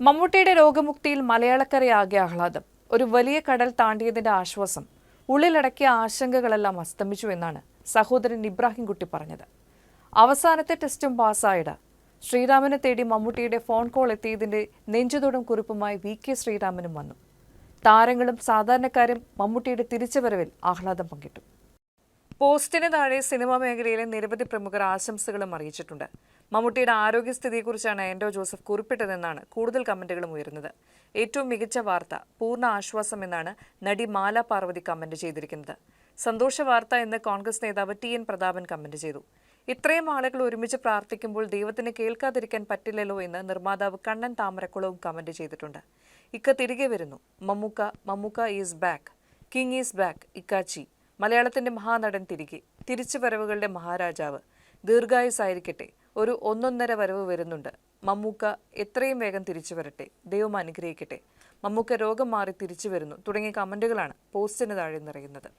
മമ്മൂട്ടിയുടെ രോഗമുക്തിയിൽ മലയാളക്കരയാകെ ആഹ്ലാദം. ഒരു വലിയ കടൽ താണ്ടിയതിന്റെ ആശ്വാസം. ഉള്ളിലടക്കിയ ആശങ്കകളെല്ലാം അസ്തമിച്ചു എന്നാണ് സഹോദരൻ ഇബ്രാഹിം കുട്ടി പറഞ്ഞത്. അവസാനത്തെ ടെസ്റ്റും പാസ്സായിട ശ്രീരാമനെ തേടി മമ്മൂട്ടിയുടെ ഫോൺ കോൾ എത്തിയതിന്റെ നെഞ്ചുതൊടും കുറിപ്പുമായി വി കെ ശ്രീരാമനും വന്നു. താരങ്ങളും സാധാരണക്കാരും മമ്മൂട്ടിയുടെ തിരിച്ചുവരവിൽ ആഹ്ലാദം പങ്കിട്ടു. പോസ്റ്റിന് താഴെ സിനിമാ മേഖലയിലെ നിരവധി പ്രമുഖർ ആശംസകളും അറിയിച്ചിട്ടുണ്ട്. മമ്മൂട്ടിയുടെ ആരോഗ്യസ്ഥിതിയെക്കുറിച്ചാണ് ആൻഡോ ജോസഫ് കുറിപ്പിട്ടതെന്നാണ് കൂടുതൽ കമന്റുകളും ഉയരുന്നത്. ഏറ്റവും മികച്ച വാർത്ത പൂർണ ആശ്വാസം എന്നാണ് നടി മാല പാർവതി കമന്റ് ചെയ്തിരിക്കുന്നത്. സന്തോഷ വാർത്ത എന്ന് കോൺഗ്രസ് നേതാവ് ടി എൻ പ്രതാപൻ കമന്റ് ചെയ്തു. ഇത്രയും ആളുകൾ ഒരുമിച്ച് പ്രാർത്ഥിക്കുമ്പോൾ ദൈവത്തിന് കേൾക്കാതിരിക്കാൻ പറ്റില്ലല്ലോ എന്ന് നിർമ്മാതാവ് കണ്ണൻ താമരക്കുളവും കമന്റ് ചെയ്തിട്ടുണ്ട്. ഇക്ക തിരികെ വരുന്നു. Mammookka Mammookka is back. King is back ഇക്കാച്ചി മലയാളത്തിന്റെ മഹാനടൻ തിരികെ. തിരിച്ചുവരവുകളുടെ മഹാരാജാവ്. ദീർഘായുസായിരിക്കട്ടെ. ഒരു ഒന്നൊന്നര വരവ് വരുന്നുണ്ട്. മമ്മൂക്ക എത്രയും വേഗം തിരിച്ചു വരട്ടെ. ദൈവം അനുഗ്രഹിക്കട്ടെ. മമ്മൂക്ക രോഗം മാറി തിരിച്ചു വരുന്നു. തുടങ്ങിയ കമന്റുകളാണ് പോസ്റ്റിന് താഴെ നിറയുന്നത്.